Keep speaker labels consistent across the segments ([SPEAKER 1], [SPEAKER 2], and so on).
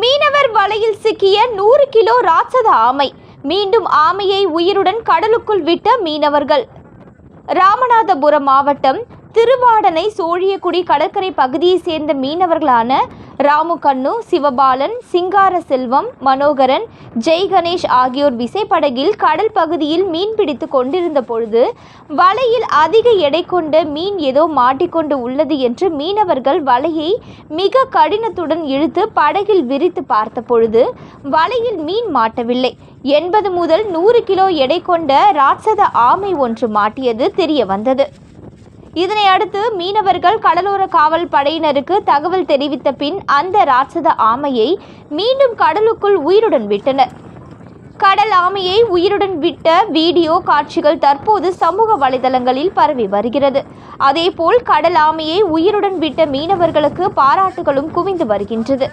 [SPEAKER 1] மீனவர் வலையில் சிக்கிய நூறு கிலோ ராட்சத ஆமை. மீண்டும் ஆமையை உயிருடன் கடலுக்குள் விட்ட மீனவர்கள். ராமநாதபுரம் மாவட்டம் திருவாடனை சோழியக்குடி கடற்கரை பகுதியைச் சேர்ந்த மீனவர்களான ராமுகண்ணு சிவபாலன் சிங்கார செல்வம் மனோகரன் ஜெய் கணேஷ் ஆகியோர் விசைப்படகில் கடல் பகுதியில் மீன் பிடித்து கொண்டிருந்த பொழுது வலையில் அதிக எடை கொண்ட மீன் ஏதோ மாட்டிக்கொண்டு உள்ளது என்று மீனவர்கள் வலையை மிக கடினத்துடன் இழுத்து படகில் விரித்து பார்த்த பொழுது வலையில் மீன் மாட்டவில்லை. எண்பது முதல் நூறு கிலோ எடை கொண்ட ராட்சத ஆமை ஒன்று மாட்டியது தெரிய வந்தது இதனை அடுத்து மீனவர்கள் கடலோர காவல் படையினருக்கு தகவல் தெரிவித்த பின் அந்த ராட்சத ஆமையை மீண்டும் கடலுக்குள் உயிருடன் விட்டனர். கடல் ஆமையை உயிருடன் விட்ட வீடியோ காட்சிகள் தற்போது சமூக வலைதளங்களில் பரவி வருகிறது. அதேபோல் கடல் ஆமையை உயிருடன் விட்ட மீனவர்களுக்கு பாராட்டுகளும் குவிந்து வருகின்றது.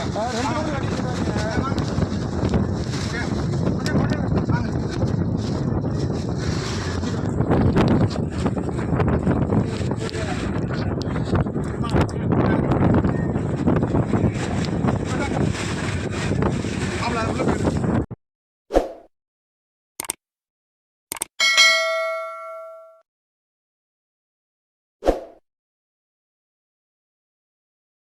[SPEAKER 2] 아,